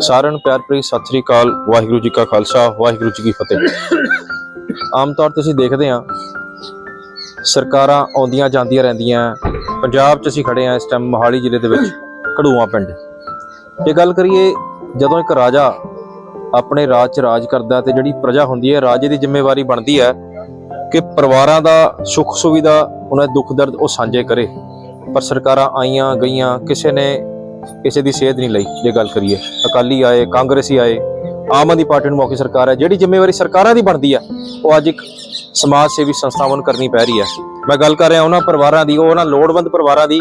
ਸਾਰਿਆਂ ਨੂੰ ਪਿਆਰ ਭਰੀ ਸਤਿ ਸ੍ਰੀ ਅਕਾਲ, ਵਾਹਿਗੁਰੂ ਜੀ ਕਾ ਖਾਲਸਾ, ਵਾਹਿਗੁਰੂ ਜੀ ਕੀ ਫਤਿਹ। ਆਮ ਤੌਰ ਤੇ ਅਸੀਂ ਦੇਖਦੇ ਹਾਂ, ਸਰਕਾਰਾਂ ਆਉਂਦੀਆਂ ਜਾਂਦੀਆਂ ਰਹਿੰਦੀਆਂ, ਪੰਜਾਬ 'ਚ ਅਸੀਂ ਖੜੇ ਹਾਂ ਇਸ ਟਾਈਮ ਮੋਹਾਲੀ ਜ਼ਿਲ੍ਹੇ ਦੇ ਵਿੱਚ, ਘੜੂਆ ਪਿੰਡ। ਜੇ ਗੱਲ ਕਰੀਏ, ਜਦੋਂ ਇੱਕ ਰਾਜਾ ਆਪਣੇ ਰਾਜ 'ਚ ਰਾਜ ਕਰਦਾ ਤੇ ਜਿਹੜੀ ਪ੍ਰਜਾ ਹੁੰਦੀ ਹੈ, ਰਾਜੇ ਦੀ ਜ਼ਿੰਮੇਵਾਰੀ ਬਣਦੀ ਹੈ ਕਿ ਪਰਿਵਾਰਾਂ ਦਾ ਸੁੱਖ ਸੁਵਿਧਾ ਉਹਨਾਂ ਦੇ ਦੁੱਖ ਦਰਦ ਉਹ ਸਾਂਝੇ ਕਰੇ। ਪਰ ਸਰਕਾਰਾਂ ਆਈਆਂ, ਗਈਆਂ, ਕਿਸੇ ਨੇ ਕਿਸੇ ਦੀ ਸੇਧ ਨਹੀਂ ਲਈ ਜੇ ਗੱਲ ਕਰੀਏ। ਅਕਾਲੀ ਆਏ, ਕਾਂਗਰਸੀ ਆਏ, ਆਮ ਆਦਮੀ ਪਾਰਟੀ ਨੂੰ ਮੌਕੇ ਸਰਕਾਰ ਹੈ, ਜਿਹੜੀ ਜ਼ਿੰਮੇਵਾਰੀ ਸਰਕਾਰਾਂ ਦੀ ਬਣਦੀ ਹੈ, ਉਹ ਅੱਜ ਇੱਕ ਸਮਾਜ ਸੇਵੀ ਸੰਸਥਾਵਾਂ ਨੂੰ ਕਰਨੀ ਪੈ ਰਹੀ ਹੈ। ਮੈਂ ਗੱਲ ਕਰ ਰਿਹਾ ਉਹਨਾਂ ਪਰਿਵਾਰਾਂ ਦੀ ਉਹ ਉਹਨਾਂ ਲੋੜਵੰਦ ਪਰਿਵਾਰਾਂ ਦੀ,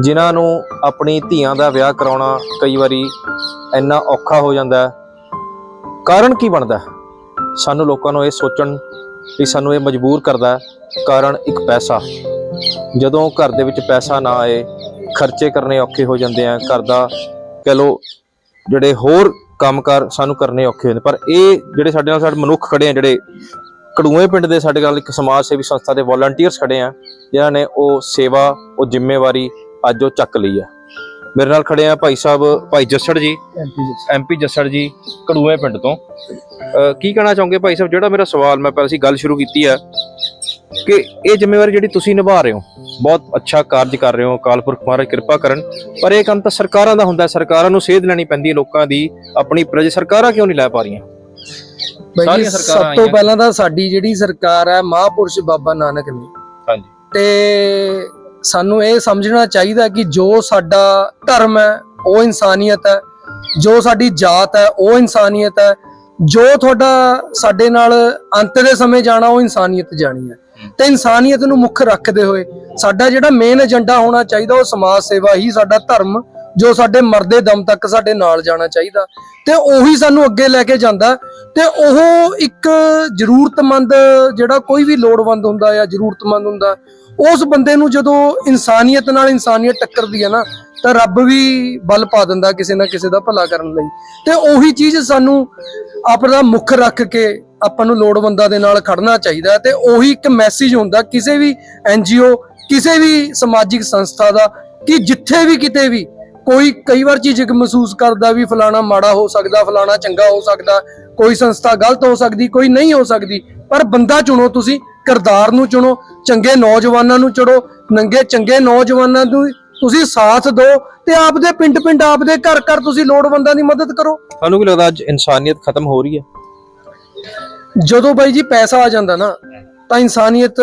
ਜਿਨ੍ਹਾਂ ਨੂੰ ਆਪਣੀ ਧੀਆਂ ਦਾ ਵਿਆਹ ਕਰਾਉਣਾ ਕਈ ਵਾਰੀ ਇੰਨਾ ਔਖਾ ਹੋ ਜਾਂਦਾ ਕਾਰਨ ਕੀ ਬਣਦਾ ਸਾਨੂੰ ਲੋਕਾਂ ਨੂੰ ਇਹ ਸੋਚਣ ਵੀ ਸਾਨੂੰ ਇਹ ਮਜਬੂਰ ਕਰਦਾ ਕਾਰਨ ਇੱਕ ਪੈਸਾ। ਜਦੋਂ ਘਰ ਦੇ ਵਿੱਚ ਪੈਸਾ ਨਾ ਆਏ ਖਰਚੇ ਕਰਨੇ ਔਖੇ ਹੋ ਜਾਂਦੇ ਆ ਘਰ ਦਾ ਕਹ ਲੋ ਜਿਹੜੇ ਹੋਰ ਕੰਮਕਾਰ ਸਾਨੂੰ ਕਰਨੇ ਔਖੇ ਹੁੰਦੇ ਪਰ ਇਹ ਜਿਹੜੇ ਸਾਡੇ ਨਾਲ ਸਾਡੇ ਮਨੁੱਖ ਖੜੇ ਆ ਜਿਹੜੇ ਕੜੂਏ ਪਿੰਡ ਦੇ ਸਾਡੇ ਨਾਲ ਇੱਕ ਸਮਾਜ ਸੇਵੀ ਸੰਸਥਾ ਦੇ ਵੋਲੰਟੀਅਰਸ ਖੜੇ ਆ ਜਿਨ੍ਹਾਂ ਨੇ ਉਹ ਸੇਵਾ ਉਹ ਜ਼ਿੰਮੇਵਾਰੀ ਅੱਜ ਉਹ ਚੱਕ ਲਈ ਹੈ ਮੇਰੇ ਨਾਲ ਖੜੇ ਆ ਭਾਈ ਸਾਹਿਬ ਭਾਈ ਜੱਸੜ ਜੀ ਐਮਪੀ ਜੱਸੜ। ਜੀ ਕੜੂਏ ਪਿੰਡ ਤੋਂ। ਕੀ ਕਹਿਣਾ ਚਾਹੋਗੇ ਭਾਈ ਸਾਹਿਬ? ਜਿਹੜਾ ਮੇਰਾ ਸਵਾਲ ਮੈਂ ਪਹਿਲਾਂ ਸੀ ਗੱਲ ਸ਼ੁਰੂ ਕੀਤੀ ਹੈ ਕਿ ਇਹ ਜ਼ਿੰਮੇਵਾਰੀ ਜਿਹੜੀ ਤੁਸੀਂ ਨਿਭਾ ਰਹੇ ਹੋ ਬਹੁਤ ਅੱਛਾ ਕਾਰਜ ਕਰ ਰਹੇ ਹੋ ਅਕਾਲ ਪੁਰਖ ਮਹਾਰਾਜ ਕਿਰਪਾ ਕਰਨ ਪਰ ਇਹ ਕੰਮ ਤਾਂ ਸਰਕਾਰਾਂ ਦਾ ਹੁੰਦਾ ਹੈ ਸਰਕਾਰਾਂ ਨੂੰ ਸੇਧ ਲੈਣੀ ਪੈਂਦੀ ਹੈ ਲੋਕਾਂ ਦੀ ਆਪਣੀ ਪ੍ਰਜ ਸਰਕਾਰਾਂ ਕਿਉਂ ਨਹੀਂ ਲੈ ਪਾ ਰਹੀਆਂ? ਬਾਈ ਸਭ ਤੋਂ। ਪਹਿਲਾਂ ਤਾਂ ਸਾਡੀ ਜਿਹੜੀ ਸਰਕਾਰ ਹੈ ਮਹਾਪੁਰਸ਼ ਬਾਬਾ ਨਾਨਕ ਨੇ। ਹਾਂਜੀ। ਤੇ ਸਾਨੂੰ ਇਹ ਸਮਝਣਾ ਚਾਹੀਦਾ ਕਿ ਜੋ ਸਾਡਾ ਧਰਮ ਹੈ ਉਹ ਇਨਸਾਨੀਅਤ ਹੈ ਜੋ ਸਾਡੀ ਜਾਤ ਹੈ ਉਹ ਇਨਸਾਨੀਅਤ ਹੈ ਜੋ ਤੁਹਾਡਾ ਸਾਡੇ ਨਾਲ ਅੰਤ ਦੇ ਸਮੇਂ ਜਾਣਾ ਉਹ ਇਨਸਾਨੀਅਤ ਜਾਣੀ ਹੈ। ਤੇ ਇਨਸਾਨੀਅਤ ਨੂੰ ਮੁੱਖ ਰੱਖਦੇ ਹੋਏ ਸਾਡਾ ਜਿਹੜਾ ਮੇਨ ਏਜੰਡਾ ਹੋਣਾ ਚਾਹੀਦਾ ਉਹ ਸਮਾਜ ਸੇਵਾ ਹੀ, ਸਾਡਾ ਧਰਮ, ਜੋ ਸਾਡੇ ਮਰਦੇ ਦਮ ਤੱਕ ਸਾਡੇ ਨਾਲ ਜਾਣਾ ਚਾਹੀਦਾ। ਤੇ ਉਹੀ ਸਾਨੂੰ ਅੱਗੇ ਲੈ ਕੇ ਜਾਂਦਾ। ਤੇ ਉਹ ਇੱਕ ਜ਼ਰੂਰਤਮੰਦ ਜਿਹੜਾ ਕੋਈ ਵੀ ਲੋੜਵੰਦ ਹੁੰਦਾ ਜਾਂ ਜ਼ਰੂਰਤਮੰਦ ਹੁੰਦਾ, ਉਸ ਬੰਦੇ ਨੂੰ ਜਦੋਂ ਇਨਸਾਨੀਅਤ ਨਾਲ ਇਨਸਾਨੀਅਤ ਟੱਕਰਦੀ ਹੈ ਨਾ ਤਾਂ ਰੱਬ ਵੀ ਬਲ ਪਾ ਦਿੰਦਾ ਕਿਸੇ ਨਾ ਕਿਸੇ ਦਾ ਭਲਾ ਕਰਨ ਲਈ। ਤੇ ਉਹੀ ਚੀਜ਼ ਸਾਨੂੰ ਆਪਣਾ ਮੁੱਖ ਰੱਖ ਕੇ ਆਪਾਂ ਨੂੰ ਲੋੜਵੰਦਾਂ ਦੇ ਨਾਲ ਖੜਨਾ ਚਾਹੀਦਾ ਹੈ ਤੇ ਉਹੀ ਇੱਕ ਮੈਸੇਜ ਹੁੰਦਾ ਕਿਸੇ ਵੀ ਐਨਜੀਓ ਕਿਸੇ ਵੀ ਸਮਾਜਿਕ ਸੰਸਥਾ ਦਾ ਕਿ ਜਿੱਥੇ ਵੀ ਕਿਤੇ ਵੀ ਕੋਈ ਕਈ ਵਾਰ ਝਿਜਕ ਮਹਿਸੂਸ ਕਰਦਾ ਵੀ ਫਲਾਣਾ ਮਾੜਾ ਹੋ ਸਕਦਾ, ਫਲਾਣਾ ਚੰਗਾ ਹੋ ਸਕਦਾ, ਕੋਈ ਸੰਸਥਾ ਗਲਤ ਹੋ ਸਕਦੀ, ਕੋਈ ਨਹੀਂ ਹੋ ਸਕਦੀ, ਪਰ ਬੰਦਾ ਚੁਣੋ ਤੁਸੀਂ, ਕਿਰਦਾਰ ਨੂੰ ਚੁਣੋ, ਚੰਗੇ ਨੌਜਵਾਨਾਂ ਨੂੰ ਚੁਣੋ, ਨੰਗੇ ਚੰਗੇ ਨੌਜਵਾਨਾਂ ਨੂੰ ਤੁਸੀਂ ਸਾਥ ਦਿਓ ਤੇ ਆਪਦੇ ਪਿੰਡ ਪਿੰਡ ਆਪਦੇ ਘਰ ਘਰ ਤੁਸੀਂ ਲੋੜਵੰਦਾਂ ਦੀ ਮਦਦ ਕਰੋ। ਤੁਹਾਨੂੰ ਕੀ ਲੱਗਦਾ ਅੱਜ ਇਨਸਾਨੀਅਤ ਖਤਮ ਹੋ ਰਹੀ ਹੈ? ਜਦੋਂ ਬਾਈ ਜੀ ਪੈਸਾ ਆ ਜਾਂਦਾ ਨਾ ਤਾਂ ਇਨਸਾਨੀਅਤ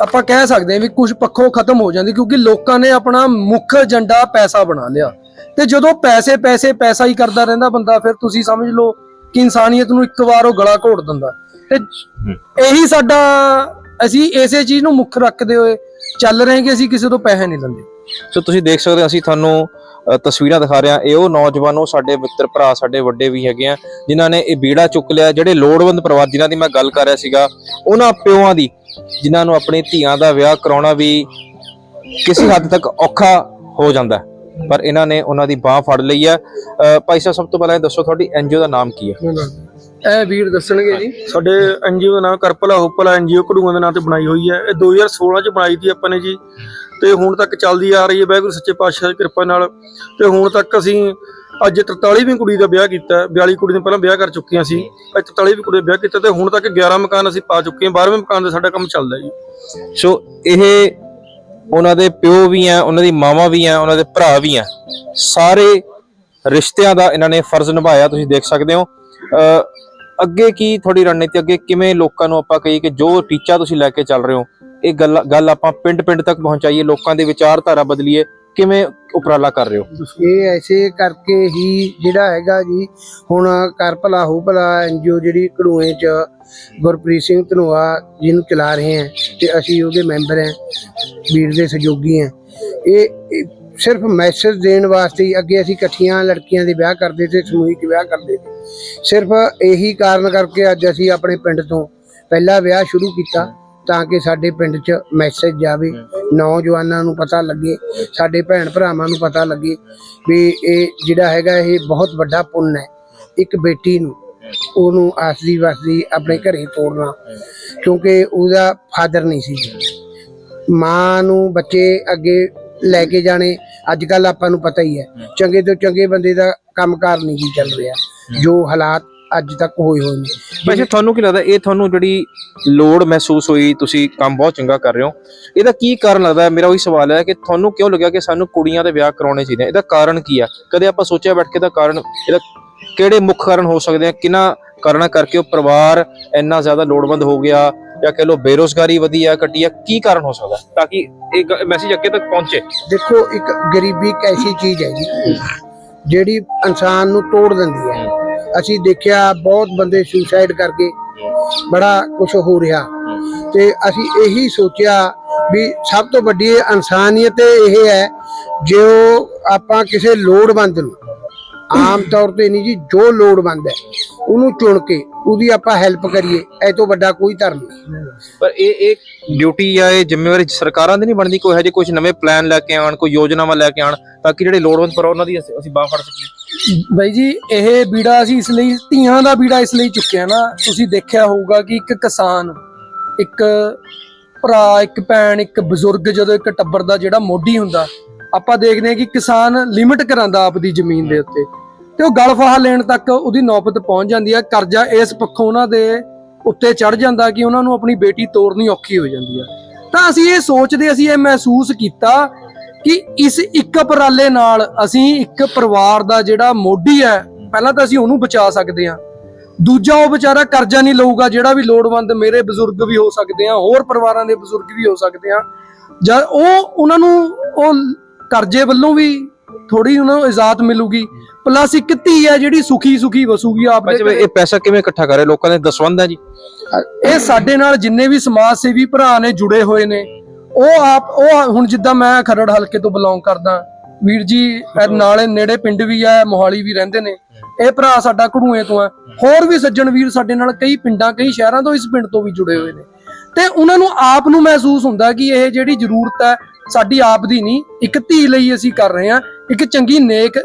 ਆਪਾਂ ਕਹਿ ਸਕਦੇ ਹਾਂ ਵੀ ਕੁਝ ਪੱਖੋਂ ਖਤਮ ਹੋ ਜਾਂਦੀ ਕਿਉਂਕਿ ਲੋਕਾਂ ਨੇ ਆਪਣਾ ਮੁੱਖ ਏਜੰਡਾ ਪੈਸਾ ਬਣਾ ਲਿਆ। ਤੇ ਜਦੋਂ ਪੈਸੇ ਪੈਸੇ ਪੈਸਾ ਹੀ ਕਰਦਾ ਰਹਿੰਦਾ ਬੰਦਾ ਫਿਰ ਤੁਸੀਂ ਸਮਝ ਲਓ ਕਿ ਇਨਸਾਨੀਅਤ ਨੂੰ ਇੱਕ ਵਾਰ ਉਹ ਗਲਾ ਘੋਟ ਦਿੰਦਾ। ਤੇ ਇਹੀ ਸਾਡਾ ਅਸੀਂ ਇਸੇ ਚੀਜ਼ ਨੂੰ ਮੁੱਖ ਰੱਖਦੇ ਹੋਏ ਚੱਲ ਰਹੇ ਕਿ ਅਸੀਂ ਕਿਸੇ ਤੋਂ ਪੈਸੇ ਨਹੀਂ ਲੈਂਦੇ। ਸੋ ਤੁਸੀਂ ਦੇਖ ਸਕਦੇ ਹੋ, ਅਸੀਂ ਤੁਹਾਨੂੰ ਤਸਵੀਰਾਂ ਦਿਖਾ ਰਹੇ ਹਾਂ। ਇਹ ਉਹ ਨੌਜਵਾਨ, ਉਹ ਸਾਡੇ ਮਿੱਤਰ ਭਰਾ, ਸਾਡੇ ਵੱਡੇ ਵੀ ਹੈਗੇ ਆ, ਜਿਨ੍ਹਾਂ ਨੇ ਇਹ ਬੀੜਾ ਚੁੱਕ ਲਿਆ। ਜਿਹੜੇ ਲੋੜਵੰਦ ਪਰਿਵਾਰ, ਜਿਨ੍ਹਾਂ ਦੀ ਮੈਂ ਗੱਲ ਕਰ ਰਿਹਾ ਸੀਗਾ, ਉਹਨਾਂ ਪਿਓਾਂ ਦੀ, ਜਿਨ੍ਹਾਂ ਨੂੰ ਆਪਣੀ ਧੀਆਂ ਦਾ ਵਿਆਹ ਕਰਾਉਣਾ ਵੀ ਕਿਸੇ ਹੱਦ ਤੱਕ ਔਖਾ ਹੋ ਜਾਂਦਾ ਪਰ ਇਹਨਾਂ ਨੇ ਉਹਨਾਂ ਦੀ ਬਾਹ ਫੜ ਲਈ ਹੈ। ਭਾਈ ਸਾਹਿਬ, ਸਭ ਤੋਂ ਪਹਿਲਾਂ ਦੱਸੋ, ਤੁਹਾਡੀ ਐਨਜੀਓ ਦਾ ਨਾਮ ਕੀ ਹੈ? ਇਹ ਵੀਰ ਦੱਸਣਗੇ ਜੀ। ਸਾਡੇ ਐਨਜੀਓ ਦਾ ਨਾਮ ਕਰਪਲਾ ਹੋਪਲਾ ਐਨਜੀਓ ਕਢੂਆਂ ਦੇ ਨਾਂ ਤੇ ਬਣਾਈ ਹੋਈ ਹੈ। ਇਹ 2016 ਚ ਬਣਾਈ ਸੀ ਆਪਾਂ ਨੇ ਜੀ। ਤੇ ਹੁਣ ਤੱਕ ਚੱਲਦੀ ਆ ਰਹੀ ਹੈ। ਵਾਹਿਗੁਰੂ ਸੱਚੇ ਪਾਤਸ਼ਾਹ ਦੀ ਕਿਰਪਾ ਨਾਲ ਤੇ ਹੁਣ ਤੱਕ ਅਸੀਂ ਅੱਜ 43ਵੀਂ ਕੁੜੀ ਦਾ ਵਿਆਹ ਕੀਤਾ ਹੈ। 42 ਕੁੜੀ ਨੇ ਪਹਿਲਾਂ ਵਿਆਹ ਕਰ ਚੁੱਕੀਆਂ ਸੀ। ਅੱਜ 43ਵੀਂ ਕੁੜੀ ਦਾ ਵਿਆਹ ਕੀਤਾ ਤੇ ਹੁਣ ਤੱਕ 11 ਮਕਾਨ ਅਸੀਂ ਪਾ ਚੁੱਕੇ ਹਾਂ। 12ਵੇਂ ਮਕਾਨ ਦਾ ਸਾਡਾ ਕੰਮ ਚੱਲਦਾ ਜੀ। ਸੋ ਇਹ ਉਹਨਾਂ ਦੇ ਪਿਓ ਵੀ ਆ ਉਹਨਾਂ ਦੀ ਮਾਵਾ ਵੀ ਆ ਉਹਨਾਂ ਦੇ ਭਰਾ ਵੀ ਆ। ਸਾਰੇ ਰਿਸ਼ਤਿਆਂ ਦਾ ਇਹਨਾਂ ਨੇ ਫਰਜ਼ ਨਿਭਾਇਆ ਤੁਸੀਂ ਦੇਖ ਸਕਦੇ ਹੋ। ਅ, ਅੱਗੇ ਕੀ ਤੁਹਾਡੀ ਰਣਨੀਤੀ ਅੱਗੇ ਕਿਵੇਂ ਲੋਕਾਂ ਨੂੰ ਆਪਾਂ ਕਹੀਏ ਕਿ ਜੋ ਟੀਚਾ ਤੁਸੀਂ ਲੈ ਕੇ ਚੱਲ ਰਹੇ ਹੋ ਇਹ ਗੱਲ ਗੱਲ ਆਪਾਂ ਪਿੰਡ ਪਿੰਡ ਤੱਕ ਪਹੁੰਚਾਈਏ, ਲੋਕਾਂ ਦੇ ਵਿਚਾਰਧਾਰਾ ਬਦਲੀਏ, ਕਿਵੇਂ ਉਪਰਾਲਾ ਕਰ ਰਹੇ ਹੋ? ਇਹ ਐਸੇ ਕਰਕੇ ਹੀ ਜਿਹੜਾ ਹੈਗਾ ਜੀ, ਹੁਣ ਕਰ ਭਲਾ ਹੋ ਭਲਾ ਐਨਜੀਓ ਜਿਹੜੀ ਕੜੂਏ ਚ ਗੁਰਪ੍ਰੀਤ ਸਿੰਘ ਧਨੋਆ ਜਿਹਨੂੰ ਚਲਾ ਰਹੇ ਹੈ ਤੇ ਅਸੀਂ ਉਹਦੇ ਮੈਂਬਰ ਹਾਂ ਵੀਰ ਦੇ ਸਹਿਯੋਗੀ ਹਾਂ ਇਹ ਸਿਰਫ ਮੈਸੇਜ ਦੇਣ ਵਾਸਤੇ ਹੀ ਅੱਗੇ ਅਸੀਂ ਇਕੱਠੀਆਂ ਲੜਕੀਆਂ ਦੇ ਵਿਆਹ ਕਰਦੇ ਤੇ ਸਮੂਹਿਕ ਵਿਆਹ ਕਰਦੇ। ਸੀ ਸਿਰਫ ਇਹੀ ਕਾਰਨ ਕਰਕੇ ਅੱਜ ਅਸੀਂ ਆਪਣੇ ਪਿੰਡ ਤੋਂ ਪਹਿਲਾ ਵਿਆਹ ਸ਼ੁਰੂ ਕੀਤਾ। ਤਾਂ ਕਿ ਸਾਡੇ ਪਿੰਡ 'ਚ ਮੈਸੇਜ ਜਾਵੇ ਨੌਜਵਾਨਾਂ ਨੂੰ ਪਤਾ ਲੱਗੇ ਸਾਡੇ ਭੈਣ ਭਰਾਵਾਂ ਨੂੰ ਪਤਾ ਲੱਗੇ ਵੀ ਇਹ ਜਿਹੜਾ ਹੈਗਾ ਇਹ ਬਹੁਤ ਵੱਡਾ ਪੁੰਨ ਹੈ ਇੱਕ ਬੇਟੀ ਨੂੰ ਉਹਨੂੰ ਆਸਦੀ ਵਸਦੀ ਆਪਣੇ ਘਰੇ ਤੋੜਨਾ ਕਿਉਂਕਿ ਉਹਦਾ ਫਾਦਰ ਨਹੀਂ ਸੀ। ਮਾਂ ਨੂੰ ਬੱਚੇ ਅੱਗੇ ਲੈ ਕੇ ਜਾਣੇ ਅੱਜ ਕੱਲ ਆਪਾਂ ਨੂੰ ਪਤਾ ਹੀ ਹੈ ਚੰਗੇ ਤੋਂ ਚੰਗੇ ਬੰਦੇ ਦਾ ਕੰਮਕਾਰ ਨਹੀਂ ਜੀ ਚੱਲ ਰਿਹਾ। ਜੋ ਹਾਲਾਤ ਅੱਜ ਤੱਕ ਹੋਏ ਹੋਏ ਨੇ। ਵੈਸੇ ਤੁਹਾਨੂੰ ਕੀ ਲੱਗਦਾ ਇਹ ਤੁਹਾਨੂੰ ਜਿਹੜੀ ਲੋੜ ਮਹਿਸੂਸ ਹੋਈ ਤੁਸੀਂ ਕੰਮ ਬਹੁਤ ਚੰਗਾ ਕਰ ਰਹੇ ਹੋ ਇਹਦਾ ਕੀ ਕਾਰਨ ਲੱਗਦਾ? ਹੈ ਮੇਰਾ ਉਹੀ ਸਵਾਲ ਹੈ ਕਿ ਤੁਹਾਨੂੰ ਕਿਉਂ ਲੱਗਿਆ ਕਿ ਸਾਨੂੰ ਕੁੜੀਆਂ ਦੇ ਵਿਆਹ ਕਰਾਉਣੇ ਚਾਹੀਦੇ? ਆ? ਇਹਦਾ ਕਾਰਨ ਕੀ ਆ ਕਦੇ ਆਪਾਂ ਸੋਚਿਆ ਬੈਠ ਕੇ ਦਾ ਕਾਰਨ ਇਹਦਾ ਕਿਹੜੇ ਮੁੱਖ ਕਾਰਨ ਹੋ ਸਕਦੇ ਆ? ਕਿਹਨਾਂ ਕਾਰਨਾਂ ਕਰਕੇ ਉਹ ਪਰਿਵਾਰ ਇੰਨਾ ਜ਼ਿਆਦਾ ਲੋੜਵੰਦ ਹੋ ਗਿਆ ਜਾਂ ਕਹ ਲੋ ਬੇਰੋਜ਼ਗਾਰੀ ਵਧੀ ਆ ਘਟੀ ਆ ਕੀ ਕਾਰਨ ਹੋ ਸਕਦਾ? ਤਾਂ ਕਿ ਇਹ ਮੈਸੇਜ ਅੱਗੇ ਤੱਕ ਪਹੁੰਚੇ। ਦੇਖੋ ਇੱਕ ਗਰੀਬੀ ਇੱਕ ਐਸੀ ਚੀਜ਼ ਹੈ ਜੀ ਜਿਹੜੀ ਇਨਸਾਨ ਨੂੰ ਤੋੜ ਦਿੰਦੀ ਹੈ। ਅਸੀਂ ਦੇਖਿਆ ਬਹੁਤ ਬੰਦੇ ਸੁਸਾਈਡ ਕਰਕੇ ਬੜਾ ਕੁਝ ਹੋ ਰਿਹਾ। ਤੇ ਅਸੀਂ ਇਹੀ ਸੋਚਿਆ ਵੀ ਸਭ ਤੋਂ ਵੱਡੀ ਇਨਸਾਨੀਅਤ ਇਹ ਹੈ ਜੋ ਆਪਾਂ ਕਿਸੇ ਲੋੜਵੰਦ ਨੂੰ ਆਮ ਤੌਰ ਤੇ ਨਹੀਂ ਜੀ, ਜੋ ਲੋੜਵੰਦ ਹੈ ਉਹਨੂੰ ਚੁਣ ਕੇ ਉਹਦੀ ਆਪਾਂ ਹੈਲਪ ਕਰੀਏ ਇਹ ਤੋਂ ਵੱਡਾ ਕੋਈ ਧਰਮ ਨਹੀਂ। ਪਰ ਇਹ ਇਹ ਡਿਊਟੀ ਆ ਇਹ ਜ਼ਿੰਮੇਵਾਰੀ ਸਰਕਾਰਾਂ ਦੀ ਨਹੀਂ ਬਣਦੀ ਕੋਈ ਹਜੇ ਕੁਝ ਨਵੇਂ ਪਲਾਨ ਲੈ ਕੇ ਆਣ ਕੋਈ ਯੋਜਨਾਵਾਂ ਲੈ ਕੇ ਆਣ ਤਾਂ ਕਿ ਜਿਹੜੇ ਲੋੜਵੰਦ ਪਰ ਉਹਨਾਂ ਦੀ ਅਸੀਂ ਅਸੀਂ ਬਾਹ ਫੜ ਸਕੀਏ। ਬਾਈ ਜੀ ਇਹ ਬੀੜਾ ਅਸੀਂ ਇਸ ਲਈ ਧੀਆਂ ਦਾ ਬੀੜਾ ਇਸ ਲਈ ਚੁੱਕਿਆ ਨਾ ਤੁਸੀਂ ਦੇਖਿਆ ਹੋਊਗਾ ਕਿ ਇੱਕ ਕਿਸਾਨ ਇੱਕ ਭਰਾ ਇੱਕ ਭੈਣ ਇੱਕ ਬਜ਼ੁਰਗ ਜਦੋਂ ਇੱਕ ਟੱਬਰ ਦਾ ਜਿਹੜਾ ਮੋਢੀ ਹੁੰਦਾ ਆਪਾਂ ਦੇਖਦੇ ਹਾਂ ਕਿ ਕਿਸਾਨ ਲਿਮਿਟ ਕਰਾਂਦਾ ਆਪਦੀ ਜ਼ਮੀਨ ਦੇ ਉੱਤੇ। ਤੇ ਉਹ ਗਲਫਾਹਾ ਲੈਣ ਤੱਕ ਉਹਦੀ ਨੌਬਤ ਪਹੁੰਚ ਜਾਂਦੀ ਹੈ ਕਰਜ਼ਾ ਇਸ ਪੱਖੋਂ ਉਹਨਾਂ ਦੇ ਉੱਤੇ ਚੜ ਜਾਂਦਾ ਕਿ ਉਹਨਾਂ ਨੂੰ ਆਪਣੀ ਬੇਟੀ ਤੋਰਨੀ ਔਖੀ ਹੋ ਜਾਂਦੀ ਹੈ ਤਾਂ ਅਸੀਂ ਇਹ ਸੋਚਦੇ, ਅਸੀਂ ਇਹ ਮਹਿਸੂਸ ਕੀਤਾ ਕਿ ਇਸ ਇੱਕ ਉਪਰਾਲੇ ਨਾਲ ਅਸੀਂ ਇੱਕ ਪਰਿਵਾਰ ਦਾ ਜਿਹੜਾ ਮੋਢੀ ਹੈ, ਪਹਿਲਾਂ ਤਾਂ ਅਸੀਂ ਉਹਨੂੰ ਬਚਾ ਸਕਦੇ ਹਾਂ। ਦੂਜਾ ਉਹ ਵਿਚਾਰਾ ਕਰਜ਼ਾ ਨਹੀਂ ਲਊਗਾ, ਜਿਹੜਾ ਵੀ ਲੋੜਵੰਦ ਮੇਰੇ ਬਜ਼ੁਰਗ ਵੀ ਹੋ ਸਕਦੇ ਆ, ਹੋਰ ਪਰਿਵਾਰਾਂ ਦੇ ਬਜ਼ੁਰਗ ਵੀ ਹੋ ਸਕਦੇ ਆ। ਜਦ ਉਹ, ਉਹਨਾਂ ਨੂੰ ਉਹ ਕਰਜ਼ੇ ਵੱਲੋਂ ਵੀ ਥੋੜੀ ਉਹਨਾਂ ਨੂੰ ਇਜਾਜ਼ਤ ਮਿਲੂਗੀ। ਪਲੱਸ ਇੱਕ ਧੀ ਹੈ ਜਿਹੜੀ ਸੁਖੀ ਸੁਖੀ ਵਸੂਗੀ ਵੈਸੇ ਘਰੇ। ਇਹ ਪੈਸਾ ਕਿਵੇਂ ਇਕੱਠਾ ਕਰ? ਰਹੇ ਲੋਕਾਂ ਦੇ ਦਸਵੰਦ ਹੈ ਜੀ। ਇਹ ਸਾਡੇ ਨਾਲ ਜਿੰਨੇ ਵੀ ਸਮਾਜ ਸੇਵੀ ਭਰਾ ਨੇ ਜੁੜੇ ਹੋਏ ਨੇ ਉਹ ਆਪ ਉਹ ਹੁਣ ਜਿੱਦਾਂ ਮੈਂ ਖਰੜ ਹਲਕੇ ਤੋਂ ਬਿਲੋਂਗ ਕਰਦਾ ਵੀਰ ਜੀ ਨਾਲੇ ਨੇੜੇ ਪਿੰਡ ਵੀ ਆ ਮੋਹਾਲੀ ਵੀ ਰਹਿੰਦੇ ਨੇ। ਇਹ ਭਰਾ ਸਾਡਾ ਘੜੂਏ ਤੋਂ ਆ ਹੋਰ ਵੀ ਸੱਜਣ ਵੀਰ ਸਾਡੇ ਨਾਲ ਕਈ ਪਿੰਡਾਂ ਕਈ ਸ਼ਹਿਰਾਂ ਤੋਂ ਇਸ ਪਿੰਡ ਤੋਂ ਵੀ ਜੁੜੇ ਹੋਏ ਨੇ। ਤੇ ਉਹਨਾਂ ਨੂੰ ਆਪ ਨੂੰ ਮਹਿਸੂਸ ਹੁੰਦਾ ਕਿ ਇਹ ਜਿਹੜੀ ਜ਼ਰੂਰਤ ਹੈ ਸਾਡੀ ਆਪ ਦੀ ਨਹੀਂ ਇੱਕ ਧੀ ਲਈ ਅਸੀਂ ਕਰ ਰਹੇ ਹਾਂ। ਇੱਕ ਚੰਗੀ ਨੇਕ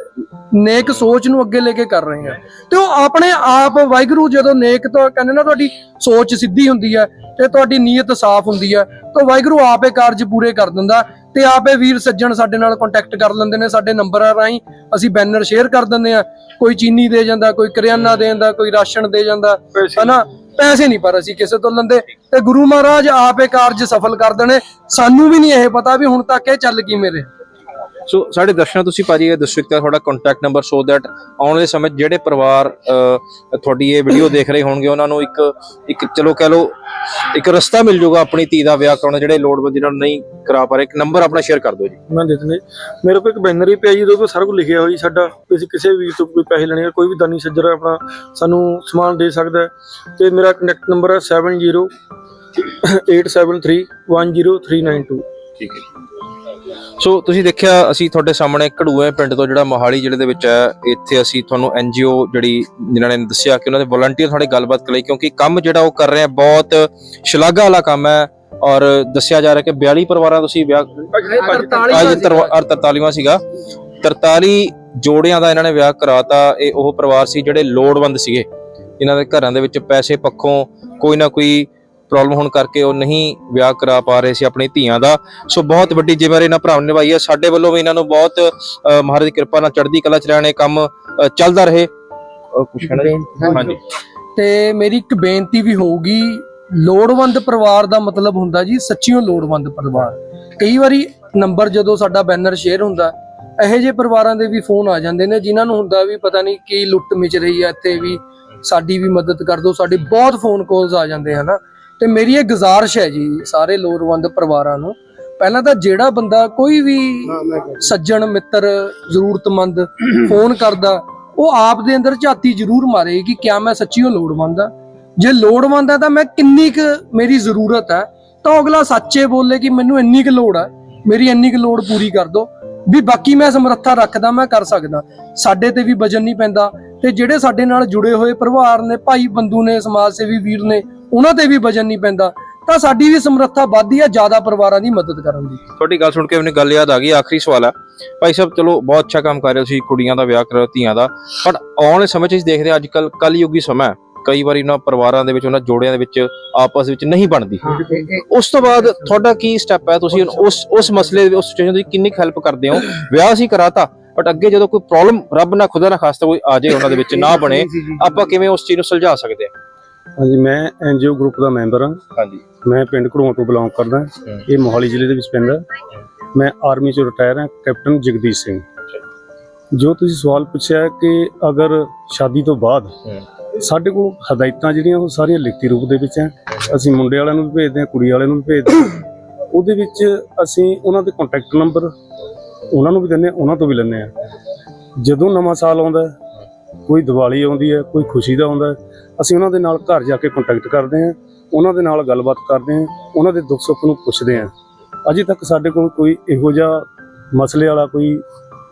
ਨੇਕ ਸੋਚ ਨੂੰ ਅੱਗੇ ਲੈ ਕੇ ਕਰ ਰਹੇ ਹਾਂ ਤੇ ਉਹ ਆਪਣੇ ਆਪ ਵਾਹਿਗੁਰੂ ਜਦੋਂ ਨੇਕ ਤੋਂ ਕਹਿੰਦੇ ਨਾ ਤੁਹਾਡੀ ਸੋਚ ਸਿੱਧੀ ਹੁੰਦੀ ਹੈ ਤੇ ਤੁਹਾਡੀ ਨੀਅਤ ਸਾਫ਼ ਹੁੰਦੀ ਹੈ ਤਾਂ ਵਾਹਿਗੁਰੂ ਆਪੇ ਕਾਰਜ ਪੂਰੇ ਕਰ ਦਿੰਦਾ ਤੇ ਆਪੇ ਵੀਰ ਸੱਜਣ ਸਾਡੇ ਨਾਲ ਕੰਟੈਕਟ ਕਰ ਲੈਂਦੇ ਨੇ ਸਾਡੇ ਨੰਬਰ ਰਾਹੀਂ ਅਸੀਂ ਬੈਨਰ ਸ਼ੇਅਰ ਕਰ ਦਿੰਦੇ ਆ। ਕੋਈ ਚੀਨੀ ਦੇ ਜਾਂਦਾ ਕੋਈ ਕਰਿਆਨਾ ਦੇ ਜਾਂਦਾ ਕੋਈ ਰਾਸ਼ਨ ਦੇ ਜਾਂਦਾ ਹਨਾ? ਪੈਸੇ ਨਹੀਂ ਪਰ ਅਸੀਂ ਕਿਸੇ ਤੋਂ ਲੈਂਦੇ। ਤੇ ਗੁਰੂ ਮਹਾਰਾਜ ਆਪੇ ਕਾਰਜ ਸਫਲ ਕਰ ਦੇਣੇ। ਸਾਨੂੰ ਵੀ ਨਹੀਂ ਇਹ ਪਤਾ ਵੀ ਹੁਣ ਤੱਕ ਇਹ ਚੱਲ ਕੀ ਮੇਰੇ ਸੋ ਸਾਡੇ ਦਰਸ਼ਨਾਂ ਤੁਸੀਂ ਭਾਜੀ ਇਹ ਦੱਸੋ ਇੱਕ ਤਾਂ ਤੁਹਾਡਾ ਕੰਟੈਕਟ ਨੰਬਰ ਸੋ ਦੈਟ ਆਉਣ ਵਾਲੇ ਸਮੇਂ ਜਿਹੜੇ ਪਰਿਵਾਰ ਤੁਹਾਡੀ ਇਹ ਵੀਡੀਓ ਦੇਖ ਰਹੇ ਹੋਣਗੇ ਉਹਨਾਂ ਨੂੰ ਇੱਕ ਇੱਕ ਚਲੋ ਕਹਿ ਲਓ ਇੱਕ ਰਸਤਾ ਮਿਲ ਜਾਊਗਾ ਆਪਣੀ ਧੀ ਦਾ ਵਿਆਹ ਕਰਾਉਣਾ ਜਿਹੜੇ ਲੋੜਵੰਦ ਜਿਹਨਾਂ ਨੂੰ ਨਹੀਂ ਕਰਾ ਪਾ ਰਹੇ। ਇੱਕ ਨੰਬਰ ਆਪਣਾ ਸ਼ੇਅਰ ਕਰ ਦਿਓ ਜੀ। ਮੈਂ ਦੇ ਦਿੰਦਾ। ਮੇਰੇ ਕੋਲ ਇੱਕ ਬੈਨਰ ਵੀ ਪਿਆ ਜੀ ਉਹਦੇ ਸਾਰਾ ਕੁਝ ਲਿਖਿਆ ਹੋਇਆ ਜੀ ਸਾਡਾ। ਅਸੀਂ ਕਿਸੇ ਵੀ ਤੋਂ ਕੋਈ ਪੈਸੇ ਲੈਣੇ ਕੋਈ ਵੀ ਦਾਨੀ ਸੱਜਰ ਆਪਣਾ ਸਾਨੂੰ ਸਮਾਨ ਦੇ ਸਕਦਾ ਹੈ। ਤੇ ਮੇਰਾ ਕੰਟੈਕਟ ਨੰਬਰ ਹੈ 70 873 10392 ਠੀਕ ਹੈ ਸੋ ਤੁਸੀਂ ਦੇਖਿਆ ਅਸੀਂ ਤੁਹਾਡੇ ਸਾਹਮਣੇ ਘੜੂਏ ਪਿੰਡ ਤੋਂ ਜਿਹੜਾ ਮੋਹਾਲੀ ਜ਼ਿਲ੍ਹੇ ਦੇ ਵਿੱਚ ਹੈ ਇੱਥੇ ਅਸੀਂ ਤੁਹਾਨੂੰ ਐਨਜੀਓ ਜਿਹੜੀ ਜਿਨ੍ਹਾਂ ਨੇ ਦੱਸਿਆ ਕਿ ਉਹਨਾਂ ਦੇ ਵਲੰਟੀਅਰ ਤੁਹਾਡੀ ਗੱਲਬਾਤ ਕਰੀ ਕਿਉਂਕਿ ਕੰਮ ਜਿਹੜਾ ਉਹ ਕਰ ਰਹੇ ਆ ਬਹੁਤ ਸ਼ਲਾਘਾ ਵਾਲਾ ਕੰਮ ਹੈ ਔਰ ਦੱਸਿਆ ਜਾ ਰਿਹਾ ਕਿ 42 ਪਰਿਵਾਰਾਂ ਤੁਸੀਂ ਵਿਆਹ ਅੱਜ ਤਰਵਾ- ਅਰ 43ਵਾਂ ਸੀਗਾ। 43 ਜੋੜਿਆਂ ਦਾ ਇਹਨਾਂ ਨੇ ਵਿਆਹ ਕਰਾਤਾ ਇਹ ਉਹ ਪਰਿਵਾਰ ਸੀ ਜਿਹੜੇ ਲੋੜਵੰਦ ਸੀਗੇ। ਇਹਨਾਂ ਦੇ ਘਰਾਂ ਦੇ ਵਿੱਚ ਪੈਸੇ ਪੱਖੋਂ ਕੋਈ ਨਾ ਕੋਈ ਪ੍ਰੋਬਲਮ ਹੋਣ ਕਰਕੇ ਉਹ ਨਹੀਂ ਵਿਆਹ ਕਰਾ ਪਾ ਰਹੇ ਸੀ ਆਪਣੀ ਧੀਆਂ ਦਾ। ਸੋ ਬਹੁਤ ਵੱਡੀ ਜ਼ਿੰਮੇਵਾਰੀ ਇਹਨਾਂ ਭਰਾਵਾਂ ਨੇ ਨਿਭਾਈ ਹੈ। ਸਾਡੇ ਵੱਲੋਂ ਵੀ ਇਹਨਾਂ ਨੂੰ ਬਹੁਤ ਮਹਾਰਾਜ ਦੀ ਕਿਰਪਾ ਨਾਲ ਚੜ੍ਹਦੀ ਕਲਾ ਚ ਰਹਿਣੇ ਕੰਮ ਚੱਲਦਾ ਰਹੇ। ਕੁਛ ਕਹਿਣਾ? ਹਾਂਜੀ। ਤੇ ਮੇਰੀ ਇੱਕ ਬੇਨਤੀ ਵੀ ਹੋਊਗੀ ਲੋੜਵੰਦ ਪਰਿਵਾਰ ਦਾ ਮਤਲਬ ਹੁੰਦਾ ਜੀ ਸੱਚੀਓ ਲੋੜਵੰਦ ਪਰਿਵਾਰ। ਕਈ ਵਾਰੀ ਨੰਬਰ ਜਦੋਂ ਸਾਡਾ ਬੈਨਰ ਸ਼ੇਅਰ ਹੁੰਦਾ ਇਹੋ ਜਿਹੇ ਪਰਿਵਾਰਾਂ ਦੇ ਵੀ ਫੋਨ ਆ ਜਾਂਦੇ ਨੇ ਜਿਨ੍ਹਾਂ ਨੂੰ ਹੁੰਦਾ ਵੀ ਪਤਾ ਨਹੀਂ ਕੀ ਲੁੱਟ ਮਿਚ ਰਹੀ ਹੈ ਇੱਥੇ ਵੀ ਸਾਡੀ ਵੀ ਮਦਦ ਕਰ ਦਿਓ ਸਾਡੀ ਬਹੁਤ ਫੋਨ ਕਾਲਸ ਆ ਜਾਂਦੇ ਹਨਾ। ਤੇ ਮੇਰੀ ਇਹ ਗੁਜ਼ਾਰਿਸ਼ ਹੈ ਜੀ ਸਾਰੇ ਲੋੜਵੰਦ ਪਰਿਵਾਰਾਂ ਨੂੰ ਪਹਿਲਾਂ ਤਾਂ ਜਿਹੜਾ ਬੰਦਾ ਕੋਈ ਵੀ ਸੱਜਣ ਮਿੱਤਰ ਜ਼ਰੂਰਤਮੰਦ ਫੋਨ ਕਰਦਾ ਉਹ ਆਪ ਦੇ ਅੰਦਰ ਝਾਤੀ ਜ਼ਰੂਰ ਮਾਰੇ ਕਿ ਕਿਆ ਮੈਂ ਸੱਚੀਓ ਲੋੜਵੰਦ ਆ ਜੇ ਲੋੜਵੰਦ ਆ ਤਾਂ ਮੈਂ ਕਿੰਨੀ ਕੁ ਮੇਰੀ ਜ਼ਰੂਰਤ ਹੈ ਤਾਂ ਅਗਲਾ ਸੱਚੇ ਬੋਲੇ ਕਿ ਮੈਨੂੰ ਇੰਨੀ ਕੁ ਲੋੜ ਹੈ ਮੇਰੀ ਇੰਨੀ ਕੁ ਲੋੜ ਪੂਰੀ ਕਰ ਦਿਓ ਵੀ ਬਾਕੀ ਮੈਂ ਸਮਰੱਥਾ ਰੱਖਦਾ ਮੈਂ ਕਰ ਸਕਦਾ। ਸਾਡੇ ਤੇ ਵੀ ਵਜਨ ਨਹੀਂ ਪੈਂਦਾ ਤੇ ਜਿਹੜੇ ਸਾਡੇ ਨਾਲ ਜੁੜੇ ਹੋਏ ਪਰਿਵਾਰ ਨੇ ਭਾਈ ਬੰਦੂ ਨੇ ਸਮਾਜ ਸੇਵੀ ਵੀਰ ਨੇ ਉਹਨਾਂ ਤੇ ਵੀ ਵਜਨ ਨਹੀਂ ਪੈਂਦਾ ਤਾਂ ਸਾਡੀ ਵੀ ਸਮਰੱਥਾ ਵੱਧਦੀ ਹੈ ਜ਼ਿਆਦਾ ਪਰਿਵਾਰਾਂ ਦੀ ਮਦਦ ਕਰਨ ਦੀ। ਤੁਹਾਡੀ ਗੱਲ ਸੁਣ ਕੇ ਮੈਨੂੰ ਗੱਲ ਯਾਦ ਆ ਗਈ ਆਖਰੀ ਸਵਾਲ ਹੈ ਭਾਈ ਸਾਹਿਬ ਚਲੋ ਬਹੁਤ ਅੱਛਾ ਕੰਮ ਕਰ ਰਹੇ ਹੋ ਤੁਸੀਂ ਕੁੜੀਆਂ ਦਾ ਵਿਆਹ ਕਰੋ ਧੀਆਂ ਦਾ। ਪਰ ਆਉਣ ਵਾਲੇ ਸਮੇਂ 'ਚ ਅਸੀਂ ਦੇਖਦੇ ਹਾਂ ਅੱਜ ਕੱਲ ਕਲਯੁਗੀ ਸਮਾਂ ਹੈ। ਕਈ ਵਾਰੀ ਉਹਨਾਂ ਪਰਿਵਾਰਾਂ ਦੇ ਵਿੱਚ ਉਹਨਾਂ ਜੋੜਿਆਂ ਦੇ ਵਿੱਚ ਆਪਸ ਵਿੱਚ ਨਹੀਂ ਬਣਦੀ। ਉਸ ਤੋਂ ਬਾਅਦ ਤੁਹਾਡਾ ਕੀ ਸਟੈਪ ਹੈ? ਤੁਸੀਂ ਉਸ ਉਸ ਮਸਲੇ ਦੇ ਉਸ ਸਿਚੁਏਸ਼ਨ ਦੀ ਕਿੰਨੀ ਹੈਲਪ ਕਰਦੇ ਹੋ? ਵਿਆਹ ਸੀ ਕਰਾਤਾ ਬਟ ਅੱਗੇ ਜਦੋਂ ਕੋਈ ਪ੍ਰੋਬਲਮ ਰੱਬ ਨਾ ਖੁਦਾ ਨਾ ਖਾਸਤਾ ਕੋਈ ਆ ਜਾਏ ਉਹਨਾਂ ਦੇ ਵਿੱਚ ਨਾ ਬਣੇ ਆਪਾਂ ਕਿਵੇਂ ਉਸ ਚੀਜ਼ ਨੂੰ ਸੁਲਝਾ ਸਕਦੇ ਹਾਂ? ਹਾਂਜੀ ਮੈਂ ਐਨਜੀਓ ਗਰੁੱਪ ਦਾ ਮੈਂਬਰ ਹਾਂ। ਹਾਂਜੀ। ਮੈਂ ਪਿੰਡ ਘੜੂਆਂ ਤੋਂ ਬਿਲੋਂਗ ਕਰਦਾ ਇਹ ਮੋਹਾਲੀ ਜ਼ਿਲ੍ਹੇ ਦੇ ਵਿੱਚ ਪੈਂਦਾ ਮੈਂ ਆਰਮੀ ਚੋਂ ਰਿਟਾਇਰ ਹਾਂ ਕੈਪਟਨ ਜਗਦੀਸ਼ ਸਿੰਘ। ਜੋ ਤੁਸੀਂ ਸਵਾਲ ਪੁੱਛਿਆ ਕਿ ਅਗਰ ਸ਼ਾਦੀ ਤੋਂ ਬਾਅਦ ਸਾਡੇ ਕੋਲ ਹਦਾਇਤਾਂ ਜਿਹੜੀਆਂ ਉਹ ਸਾਰੀਆਂ ਲਿਖਤੀ ਰੂਪ ਦੇ ਵਿੱਚ ਹੈ। ਅਸੀਂ ਮੁੰਡੇ ਵਾਲਿਆਂ ਨੂੰ ਵੀ ਭੇਜਦੇ ਹਾਂ ਕੁੜੀ ਵਾਲਿਆਂ ਨੂੰ ਵੀ ਭੇਜਦੇ ਹਾਂ। ਉਹਦੇ ਵਿੱਚ ਅਸੀਂ ਉਹਨਾਂ ਦੇ ਕੰਟੈਕਟ ਨੰਬਰ ਉਹਨਾਂ ਨੂੰ ਵੀ ਦਿੰਦੇ ਹਾਂ ਉਹਨਾਂ ਤੋਂ ਵੀ ਲੈਂਦੇ ਹਾਂ। ਜਦੋਂ ਨਵਾਂ ਸਾਲ ਆਉਂਦਾ ਕੋਈ ਦੀਵਾਲੀ ਆਉਂਦੀ ਹੈ, ਕੋਈ ਖੁਸ਼ੀ ਦਾ ਆਉਂਦਾ ਅਸੀਂ ਉਹਨਾਂ ਦੇ ਨਾਲ ਘਰ ਜਾ ਕੇ ਕੰਟੈਕਟ ਕਰਦੇ ਹਾਂ, ਉਹਨਾਂ ਦੇ ਨਾਲ ਗੱਲਬਾਤ ਕਰਦੇ ਹਾਂ, ਉਹਨਾਂ ਦੇ ਦੁੱਖ ਸੁੱਖ ਨੂੰ ਪੁੱਛਦੇ ਹਾਂ। ਅਜੇ ਤੱਕ ਸਾਡੇ ਕੋਲ ਕੋਈ ਇਹੋ ਜਿਹਾ ਮਸਲੇ ਵਾਲਾ ਕੋਈ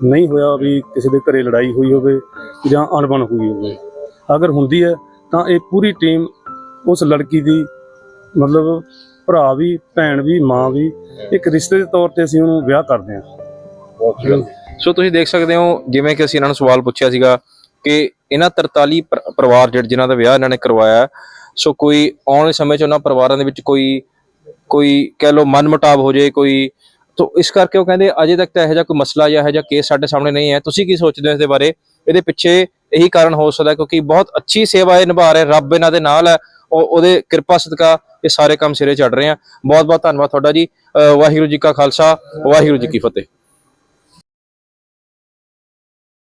ਨਹੀਂ ਹੋਇਆ ਵੀ ਕਿਸੇ ਦੇ ਘਰੇ ਲੜਾਈ ਹੋਈ ਹੋਵੇ ਜਾਂ ਅਣਬਣ ਹੋਈ ਹੋਵੇ। ਅਗਰ ਹੁੰਦੀ ਹੈ ਤਾਂ ਇਹ ਪੂਰੀ ਟੀਮ ਉਸ ਲੜਕੀ ਦੀ ਮਤਲਬ ਭਰਾ ਵੀ, ਭੈਣ ਵੀ, ਮਾਂ ਵੀ ਇੱਕ ਰਿਸ਼ਤੇ ਦੇ ਤੌਰ ਤੇ ਅਸੀਂ ਉਹਨੂੰ ਵਿਆਹ ਕਰਦੇ ਹਾਂ। ਸੋ ਤੁਸੀਂ ਦੇਖ ਸਕਦੇ ਹੋ ਜਿਵੇਂ ਕਿ ਅਸੀਂ ਇਹਨਾਂ ਨੂੰ ਸਵਾਲ ਪੁੱਛਿਆ ਸੀਗਾ ਕਿ ਇਹਨਾਂ 43 ਪਰਿਵਾਰ ਜਿਹੜੇ ਜਿਨ੍ਹਾਂ ਦਾ ਵਿਆਹ ਇਹਨਾਂ ਨੇ ਕਰਵਾਇਆ ਸੋ ਕੋਈ ਆਉਣ ਵਾਲੇ ਸਮੇਂ 'ਚ ਉਹਨਾਂ ਪਰਿਵਾਰਾਂ ਦੇ ਵਿੱਚ ਕੋਈ ਕੋਈ ਕਹਿ ਲਓ ਮਨਮੁਟਾਵ ਹੋ ਜਾਏ, ਕੋਈ, ਤੋ ਇਸ ਕਰਕੇ ਉਹ ਕਹਿੰਦੇ ਅਜੇ ਤੱਕ ਤਾਂ ਇਹੋ ਜਿਹਾ ਕੋਈ ਮਸਲਾ ਜਾਂ ਇਹੋ ਜਿਹਾ ਕੇਸ ਸਾਡੇ ਸਾਹਮਣੇ ਨਹੀਂ ਹੈ ਤੁਸੀਂ ਕੀ ਸੋਚਦੇ ਹੋ ਇਸ ਦੇ ਬਾਰੇ? ਇਹਦੇ ਪਿੱਛੇ ਇਹੀ ਕਾਰਨ ਹੋ ਸਕਦਾ ਕਿਉਂਕਿ ਬਹੁਤ ਅੱਛੀ ਸੇਵਾ ਇਹ ਨਿਭਾ ਰਹੇ, ਰੱਬ ਇਹਨਾਂ ਦੇ ਨਾਲ ਹੈ, ਉਹ, ਉਹਦੇ ਕਿਰਪਾ, ਸਦਕਾ ਇਹ ਸਾਰੇ ਕੰਮ ਸਿਰੇ ਚੜ ਰਹੇ ਆ। ਬਹੁਤ ਬਹੁਤ ਧੰਨਵਾਦ ਤੁਹਾਡਾ ਜੀ। ਅਹ ਵਾਹਿਗੁਰੂ ਜੀ ਕਾ ਖਾਲਸਾ, ਵਾਹਿਗੁਰੂ ਜੀ ਕੀ ਫਤਿਹ।